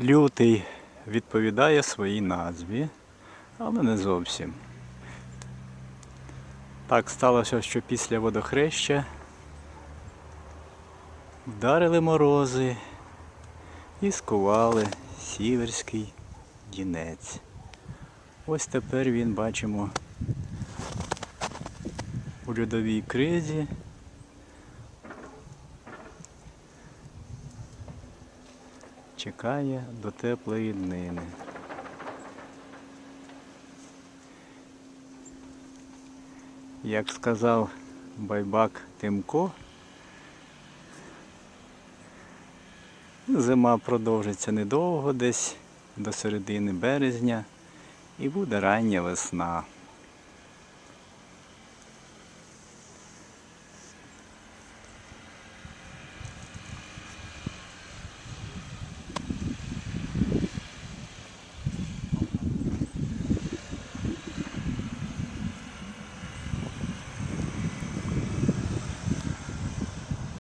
Лютий відповідає своїй назві, але не зовсім. Так сталося, що після водохреща вдарили морози і скували сіверський дінець. Ось тепер він бачимо у льодовій кризі. Чекає до теплої днини. Як сказав байбак Тимко, зима продовжиться недовго, десь до середини березня, і буде рання весна.